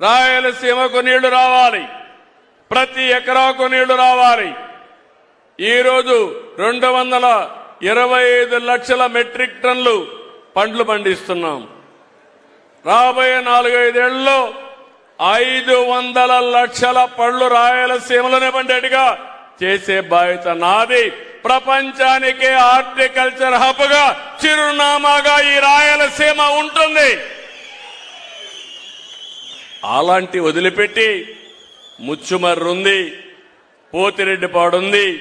రాయలసీమకు నీళ్ళు రావాలి. ప్రతి ఎకరాకు నీళ్ళు రావాలి. ఈరోజు రెండు వందల ఇరవై ఐదు లక్షల మెట్రిక్ టన్లు పండ్లు పండిస్తున్నాం. రాబోయే నాలుగైదేళ్ళలో ఐదు వందల లక్షల పళ్ళు రాయలసీమలోనే పండేట్టుగా చేసే బాధ్యత నాది. ప్రపంచానికే హార్టికల్చర్ హబ్గా చిరునామాగా ఈ రాయలసీమ ఉంటుంది. అలాంటి వదిలిపెట్టి ముచ్చుమర్రుంది పోతిరెడ్డిపాడుంది.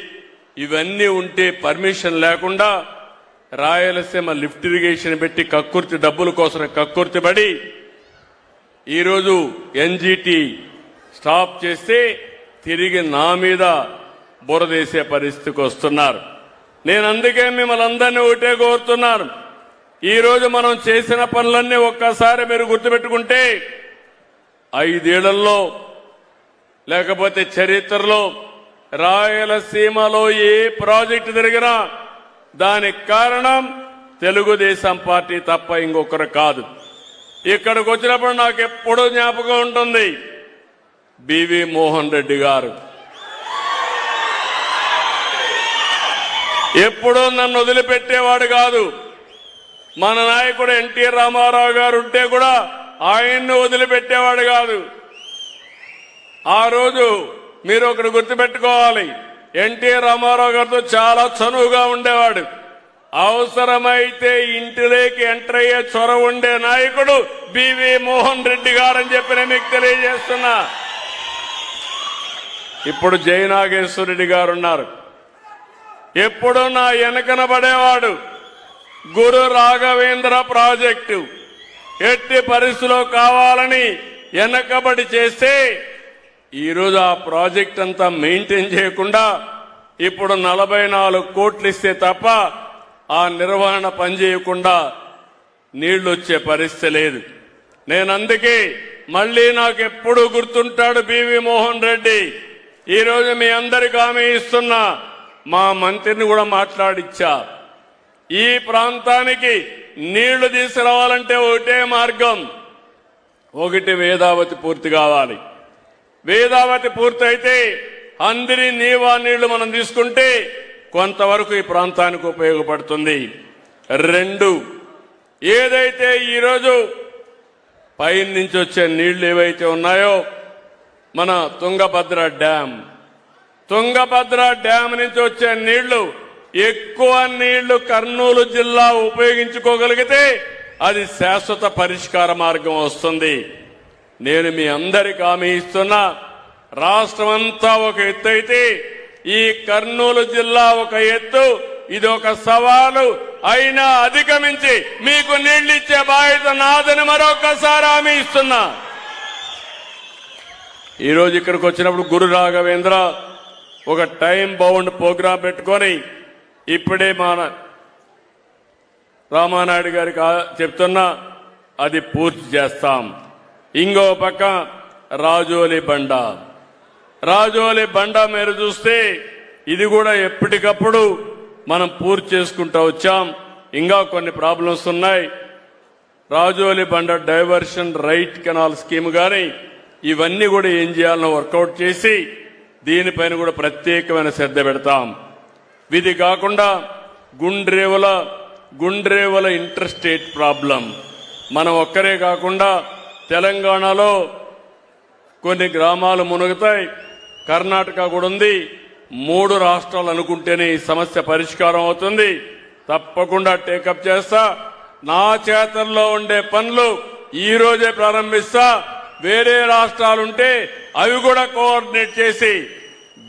ఇవన్నీ ఉంటే పర్మిషన్ లేకుండా రాయలసీమ లిఫ్ట్ ఇరిగేషన్ పెట్టి కక్కుర్తి డబ్బుల కోసం కక్కుర్తి పడి ఈరోజు ఎన్జిటి స్టాప్ చేస్తే తిరిగి నా మీద బురదేసే పరిస్థితికి వస్తున్నారు. నేను అందుకే మిమ్మల్ని అందరినీ ఒకటే కోరుతున్నాను. ఈరోజు మనం చేసిన పనులన్నీ ఒక్కసారి మీరు గుర్తుపెట్టుకుంటే ఐదేళ్ళలో లేకపోతే చరిత్రలో రాయలసీమలో ఏ ప్రాజెక్టు జరిగినా దానికి కారణం తెలుగుదేశం పార్టీ తప్ప ఇంకొకరు కాదు. ఇక్కడికి వచ్చినప్పుడు నాకు ఎప్పుడూ జ్ఞాపకం ఉంటుంది బివి మోహన్ రెడ్డి గారు. ఎప్పుడూ నన్ను వదిలిపెట్టేవాడు కాదు. మన నాయకుడు ఎన్టీ రామారావు గారు ఉంటే కూడా ఆయన్ను వదిలిపెట్టేవాడు కాదు. ఆ రోజు మీరు ఒకటి గుర్తుపెట్టుకోవాలి. ఎన్టీ రామారావు గారితో చాలా చనువుగా ఉండేవాడు. అవసరమైతే ఇంటిలోకి ఎంటర్ అయ్యే చొరవ ఉండే నాయకుడు బివి మోహన్ రెడ్డి గారని చెప్పి నేను మీకు తెలియజేస్తున్నా. ఇప్పుడు జయనాగేశ్వరరెడ్డి గారు ఉన్నారు ఎప్పుడు నా వెనకన పడేవాడు. గురు రాఘవేంద్ర ప్రాజెక్టు. ఎట్టి పరిస్థితిలో కావాలని వెనకబడి చేస్తే ఈరోజు ఆ ప్రాజెక్ట్ అంతా మెయింటైన్ చేయకుండా ఇప్పుడు నలభై నాలుగు కోట్లు ఇస్తే తప్ప ఆ నిర్వహణ పనిచేయకుండా నీళ్ళు వచ్చే పరిస్థితి లేదు. నేను అందుకే మళ్ళీ నాకు ఎప్పుడు గుర్తుంటాడు బివి మోహన్ రెడ్డి. ఈరోజు మీ అందరికి హామీ ఇస్తున్నా మా మంత్రిని కూడా మాట్లాడిచ్చా. ఈ ప్రాంతానికి నీళ్ళు తీసుకురావాలంటే ఒకటే మార్గం. ఒకటి వేదావతి పూర్తి కావాలి. వేదావతి పూర్తి అయితే అందరి నీవా నీళ్ళు మనం తీసుకుంటే కొంతవరకు ఈ ప్రాంతానికి ఉపయోగపడుతుంది. రెండు ఏదైతే ఈరోజు పైన నుంచి వచ్చే నీళ్ళు ఏవైతే ఉన్నాయో మన తుంగభద్ర డ్యాం తుంగభద్ర డ్యాం నుంచి వచ్చే నీళ్ళు ఎక్కువ నీళ్ళు కర్నూలు జిల్లా ఉపయోగించుకోగలిగితే అది శాశ్వత పరిష్కార మార్గం వస్తుంది. నేను మీ అందరికి హామీ ఇస్తున్నా రాష్ట్రమంతా ఒక ఎత్తు అయితే ఈ కర్నూలు జిల్లా ఒక ఎత్తు ఇది ఒక సవాలు అయినా అధిగమించి మీకు నీళ్ళిచ్చే బాధ్యత నాదని మరొకసారి హామీ ఇస్తున్నా. ఈరోజు ఇక్కడికి వచ్చినప్పుడు గురు రాఘవేంద్ర ఒక టైం బౌండ్ ప్రోగ్రాం పెట్టుకొని ఇప్పుడే మన రామానాయుడు గారికి చెప్తున్నా అది పూర్తి చేస్తాం. ఇంకో పక్క రాజోలి బండ. రాజోలి బండ మీరు చూస్తే ఇది కూడా ఎప్పటికప్పుడు మనం పూర్తి చేసుకుంటూ వచ్చాం. ఇంకా కొన్ని ప్రాబ్లమ్స్ ఉన్నాయి. రాజోలి బండ డైవర్షన్ రైట్ కెనాల్ స్కీమ్ కానీ ఇవన్నీ కూడా ఏం చేయాలనో వర్కౌట్ చేసి దీనిపైన కూడా ప్రత్యేకమైన శ్రద్ధ పెడతాం. ఇది కాకుండా Gundrevula Gundrevula inter state problem. మనం ఒక్కరే కాకుండా తెలంగాణలో కొన్ని గ్రామాలు మునుగుతాయి. కర్ణాటక కూడా ఉంది. మూడు రాష్ట్రాలు అనుకుంటేనే ఈ సమస్య పరిష్కారం అవుతుంది. తప్పకుండా టేకప్ చేస్తా. నా చేతల్లో ఉండే పనులు ఈ రోజే ప్రారంభిస్తా. వేరే రాష్ట్రాలుంటే అవి కూడా కోఆర్డినేట్ చేసి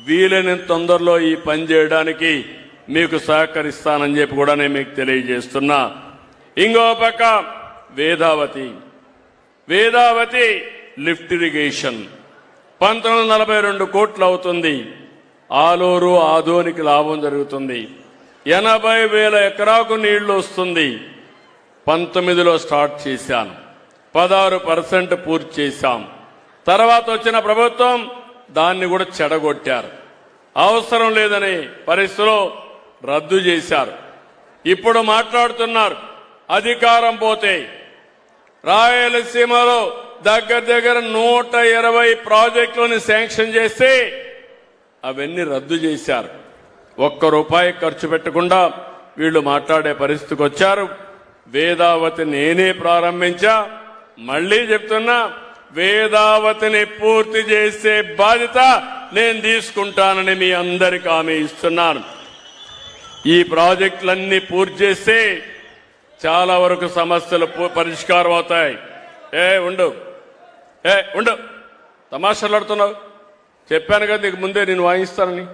వీలైనంత తొందరలో ఈ పని చేయడానికి మీకు సహకరిస్తానని చెప్పి కూడా నేను మీకు తెలియజేస్తున్నా. ఇంకో పక్క వేదావతి. Vedavathi lift irrigation. పంతొమ్మిది వందల నలభై రెండు కోట్లు అవుతుంది. ఆలూరు ఆదోనికి లాభం జరుగుతుంది. ఎనభై వేల ఎకరాకు నీళ్ళు వస్తుంది. పంతొమ్మిదిలో స్టార్ట్ చేశాను. పదహారు పర్సెంట్ పూర్తి చేశాం. తర్వాత వచ్చిన ప్రభుత్వం దాన్ని కూడా చెడగొట్టారు. అవసరం లేదని పరిస్థితిలో రద్దు చేశారు. ఇప్పుడు మాట్లాడుతున్నారు అధికారం పోతే. రాయలసీమలో దగ్గర దగ్గర నూట ఇరవై ప్రాజెక్టులను శాంక్షన్ చేస్తే అవన్నీ రద్దు చేశారు. ఒక్క రూపాయి ఖర్చు పెట్టకుండా వీళ్ళు మాట్లాడే పరిస్థితికి వచ్చారు. వేదావతి నేనే ప్రారంభించా మళ్ళీ చెప్తున్నా వేదావతిని పూర్తి చేసే బాధ్యత నేను తీసుకుంటానని మీ అందరికి ఆమె ఇస్తున్నాను. ఈ ప్రాజెక్టులన్నీ పూర్తి చేస్తే చాలా వరకు సమస్యలు పూ- పరిష్కారం అవుతాయి. ఏ ఉండు. ఏ ఉండు. తమాషలు ఆడుతున్నావు? చెప్పాను కదా నీకు ముందే నేను వాయిస్తానని.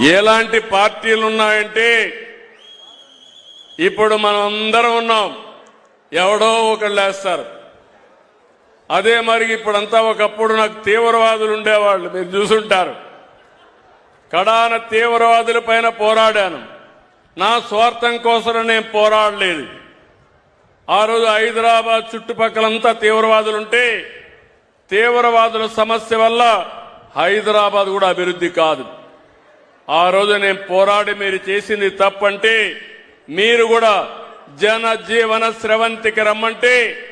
ఎలాంటి పార్టీలు ఉన్నాయంటే ఇప్పుడు మనం అందరం ఉన్నాం. ఎవడో ఒకళ్ళు వేస్తారు అదే మరి ఇప్పుడంతా ఒకప్పుడు నాకు తీవ్రవాదులు ఉండేవాళ్ళు. మీరు చూసుంటారు. కడాన తీవ్రవాదుల పైన పోరాడాను. నా స్వార్థం కోసం నేను పోరాడలేదు. ఆ రోజు హైదరాబాద్ చుట్టుపక్కలంతా తీవ్రవాదులుంటే తీవ్రవాదుల సమస్య వల్ల హైదరాబాద్ కూడా అభివృద్ధి కాదు. ఆ రోజు నేను పోరాడి మీరు చేసింది తప్పంటే మీరు కూడా జన జీవన స్రవంతికి రమ్మంటే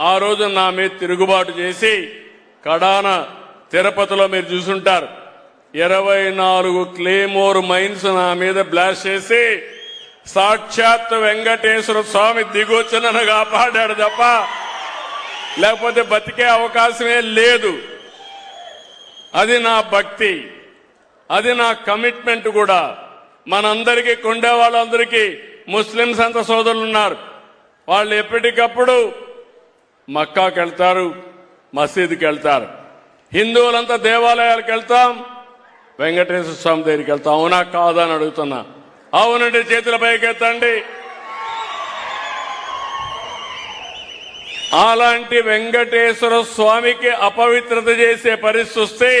ఆ రోజు నా మీద తిరుగుబాటు చేసి కడాన తిరుపతిలో మీరు చూసుంటారు. ఇరవై నాలుగు క్లేమోర్ మైన్స్ నా మీద బ్లాస్ట్ చేసి సాక్షాత్ వెంకటేశ్వర స్వామి దిగొచ్చి నన్ను కాపాడాడు తప్ప లేకపోతే బతికే అవకాశమే లేదు. అది నా భక్తి. అది నా కమిట్మెంట్ కూడా. మనందరికీ కొండే వాళ్ళందరికీ ముస్లింస్ అంత సోదరులు ఉన్నారు. వాళ్ళు ఎప్పటికప్పుడు మక్కాకి వెళ్తారు మసీదుకి వెళ్తారు. హిందువులంతా దేవాలయాలకు వెళ్తాం వెంకటేశ్వర స్వామి దగ్గరికి వెళ్తాం. అవునా కాదా అని అడుగుతున్నా. అవునండి చేతుల పైకెత్తండి అలాంటి వెంకటేశ్వర స్వామికి అపవిత్రత చేసే పరిస్థితి వస్తే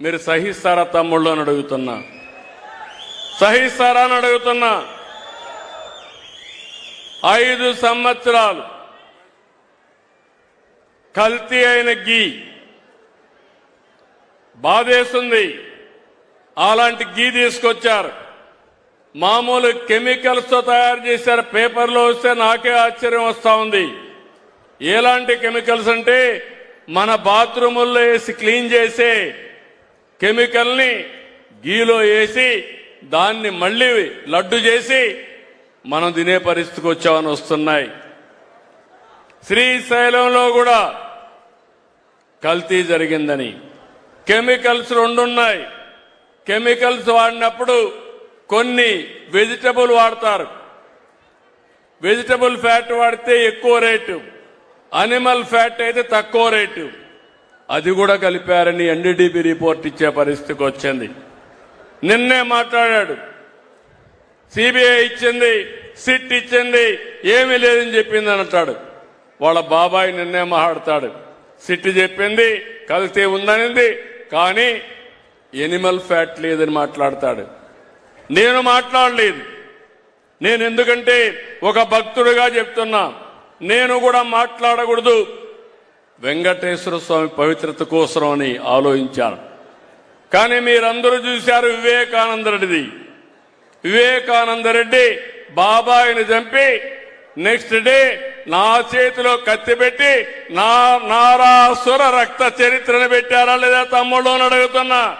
మీరు సహిస్తారా తమ్ముళ్ళు అని అడుగుతున్నా. సహిస్తారా అని అడుగుతున్నా. ఐదు సంవత్సరాలు కల్తీ అయిన గీ. బాధేస్తుంది. అలాంటి గీ తీసుకొచ్చారు. మామూలు కెమికల్స్తో తయారు చేశారు. పేపర్లో వస్తే నాకే ఆశ్చర్యం వస్తూ ఉంది. ఎలాంటి కెమికల్స్ అంటే మన బాత్రూముల్లో వేసి క్లీన్ చేసే కెమికల్ని గీలో వేసి దాన్ని మళ్ళీ లడ్డు చేసి మనం తినే పరిస్థితికి వచ్చామని వస్తున్నాయి. శ్రీశైలంలో కూడా కల్తీ జరిగిందని. కెమికల్స్ రెండున్నాయి. కెమికల్స్ వాడినప్పుడు కొన్ని వెజిటబుల్ వాడతారు. వెజిటబుల్ ఫ్యాట్ వాడితే ఎక్కువ రేటు. అనిమల్ ఫ్యాట్ అయితే తక్కువ రేటు. అది కూడా కలిపారని ఎన్డీడీపీ రిపోర్ట్ ఇచ్చే పరిస్థితికి వచ్చింది. నిన్నే మాట్లాడాడు. సిబిఐ ఇచ్చింది సిట్ ఇచ్చింది ఏమీ లేదని చెప్పింది అంటాడు. వాళ్ళ బాబాయ్ నిన్నే మాట్లాడతాడు. సిట్ చెప్పింది కల్తీ ఉందనింది కానీ ఎనిమల్ ఫ్యాట్ లేదని మాట్లాడతాడు. నేను మాట్లాడలేదు. నేను ఎందుకంటే ఒక భక్తుడిగా చెప్తున్నా. నేను కూడా మాట్లాడకూడదు. వెంకటేశ్వర స్వామి పవిత్రత కోసం అని ఆలోచించాను కానీ మీరందరూ చూశారు వివేకానంద రెడ్డిది వివేకానంద రెడ్డి బాబాయిని చంపి నెక్స్ట్ డే నా చేతిలో కత్తి పెట్టి నా నారాసుర రక్త చరిత్రను పెట్టారా లేదా తమ్ముళ్ళు అని అడుగుతున్నా.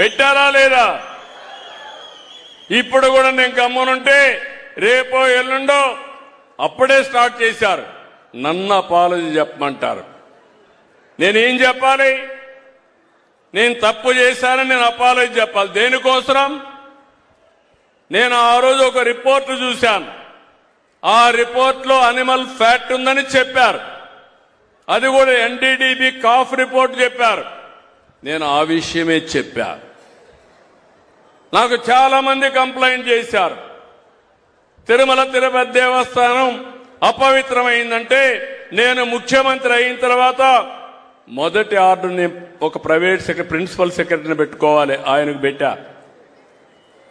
పెట్టారా లేదా? ఇప్పుడు కూడా నేను గమ్మునుంటే రేపో ఎల్లుండో అప్పుడే స్టార్ట్ చేశారు. నన్ను అపాలజీ చెప్పమంటారు. నేనేం చెప్పాలి? నేను తప్పు చేశానని నేను అపాలజీ చెప్పాలి. దేనికోసరం? నేను ఆ రోజు ఒక రిపోర్ట్ చూశాను. ఆ రిపోర్ట్లో అనిమల్ ఫ్యాట్ ఉందని చెప్పారు. అది కూడా ఎన్డీడీబీ కాఫ్ రిపోర్ట్ చెప్పారు. నేను ఆ విషయమే చెప్పా. నాకు చాలా మంది కంప్లైంట్ చేశారు. తిరుమల తిరుపతి దేవస్థానం అపవిత్రమైందంటే నేను ముఖ్యమంత్రి అయిన తర్వాత మొదటి ఆర్డర్ని ఒక ప్రైవేట్ సెక్రటరీ ప్రిన్సిపల్ సెక్రటరీని పెట్టుకోవాలి ఆయనకు పెట్టా.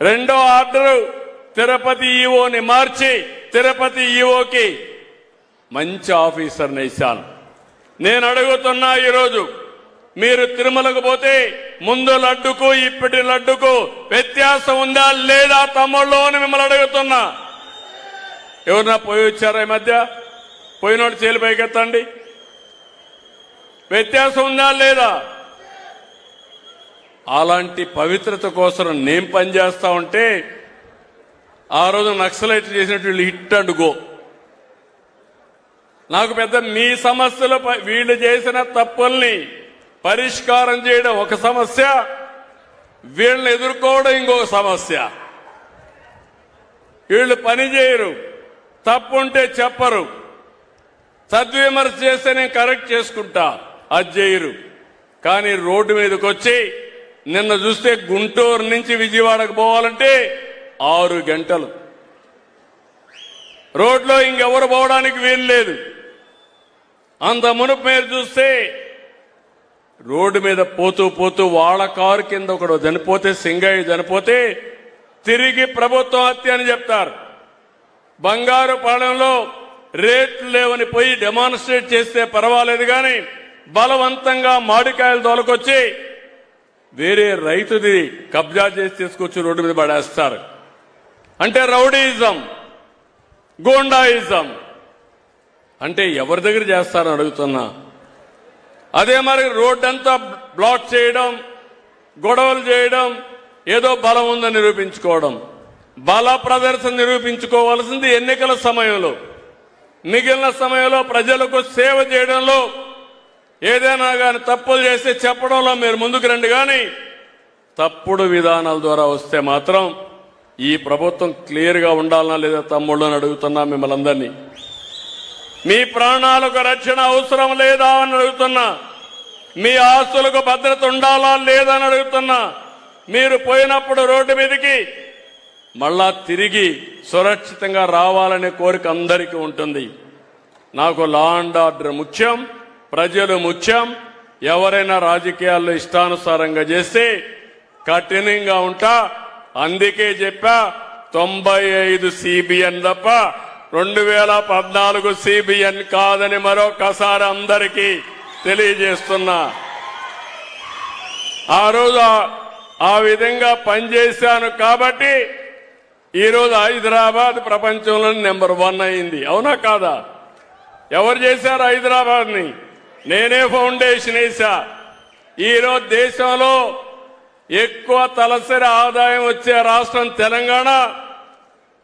రెండో ఆర్డరు తిరుపతి ఈఓని మార్చి తిరుపతి ఈఓకి మంచి ఆఫీసర్ని ఇచ్చాను. నేను అడుగుతున్నా ఈరోజు మీరు తిరుమలకు పోతే ముందు లడ్డుకు ఇప్పటి లడ్డుకు వ్యత్యాసం ఉందా లేదా తమ్ముళ్ళు అని మిమ్మల్ని అడుగుతున్నా. ఎవరన్నా పోయి వచ్చారా ఈ మధ్య? పోయినోడు చేలు పైకెత్తండి. వ్యత్యాసం ఉందా లేదా? అలాంటి పవిత్రత కోసం నేను పనిచేస్తా ఉంటే ఆ రోజు నక్సలైట్ చేసినట్టు వీళ్ళు హిట్ అండ్ గో. నాకు పెద్ద మీ సమస్యలు వీళ్ళు చేసిన తప్పుల్ని పరిష్కారం చేయడం ఒక సమస్య వీళ్ళని ఎదుర్కోవడం ఇంకొక సమస్య. వీళ్ళు పని చేయరు. తప్పుంటే చెప్పరు. సద్విమర్శ చేస్తే నేను కరెక్ట్ చేసుకుంటా. అది చేయరు. కానీ రోడ్డు మీదకి వచ్చి నిన్న చూస్తే గుంటూరు నుంచి విజయవాడకు పోవాలంటే ఆరు గంటలు. రోడ్లో ఇంకెవరు పోవడానికి వీలు లేదు. అంత మునుపు మీరు చూస్తే రోడ్డు మీద పోతూ పోతూ వాళ్ళ కారు కింద ఒకడు చనిపోతే సింగయ్య చనిపోతే తిరిగి ప్రభుత్వం హత్య అని చెప్తారు. బంగారుపాలెంలో రేట్లు లేవని పోయి డెమాన్స్ట్రేట్ చేస్తే పర్వాలేదు కానీ బలవంతంగా మామిడికాయలు తోలకొచ్చి వేరే రైతుది కబ్జా చేసి తీసుకొచ్చి రోడ్డు మీద పడేస్తారు. అంటే రౌడీయిజం గోండాయిజం. అంటే ఎవరి దగ్గర చేస్తారని అడుగుతున్నా. అదే మరి రోడ్డంతా బ్లాక్ చేయడం గొడవలు చేయడం ఏదో బలం ఉందని నిరూపించుకోవడం. బల ప్రదర్శన నిరూపించుకోవాల్సింది ఎన్నికల సమయంలో. మిగిలిన సమయంలో ప్రజలకు సేవ చేయడంలో ఏదైనా కానీ తప్పులు చేస్తే చెప్పడంలో మీరు ముందుకు రండి కానీ తప్పుడు విధానాల ద్వారా వస్తే మాత్రం ఈ ప్రభుత్వం క్లియర్గా ఉండాలన్నా లేదా తమ్ముళ్ళు అని అడుగుతున్నా మిమ్మల్ని అందరినీ. మీ ప్రాణాలకు రక్షణ అవసరం లేదా అని అడుగుతున్నా. మీ ఆస్తులకు భద్రత ఉండాలా లేదా అని అడుగుతున్నా. మీరు పోయినప్పుడు రోడ్డు మీదకి మళ్ళా తిరిగి సురక్షితంగా రావాలనే కోరిక అందరికీ ఉంటుంది. నాకు లా అండ్ ఆర్డర్ ముఖ్యం ప్రజలు ముఖ్యం ఎవరైనా రాజకీయాల్లో ఇష్టానుసారంగా చేస్తే కఠినంగా ఉంటా. అందుకే చెప్పా తొంభై ఐదు సిబిఎన్ తప్ప రెండు వేల పద్నాలుగు సిబిఎన్ కాదని మరొకసారి అందరికీ తెలియజేస్తున్నా. ఆ రోజు ఆ- విధంగా పనిచేశాను కాబట్టి ఈరోజు హైదరాబాద్ ప్రపంచంలో నెంబర్ వన్ అయింది. అవునా కాదా? ఎవరు చేశారు హైదరాబాద్ని నేనే ఫౌండేషన్ వేసా ఈరోజు దేశంలో ఎక్కువ తలసరి ఆదాయం వచ్చే రాష్ట్రం తెలంగాణ.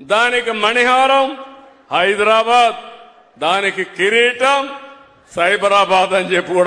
దానికి మణిహారం హైదరాబాద్. దానికి కిరీటం సైబరాబాద్ అని చెప్పి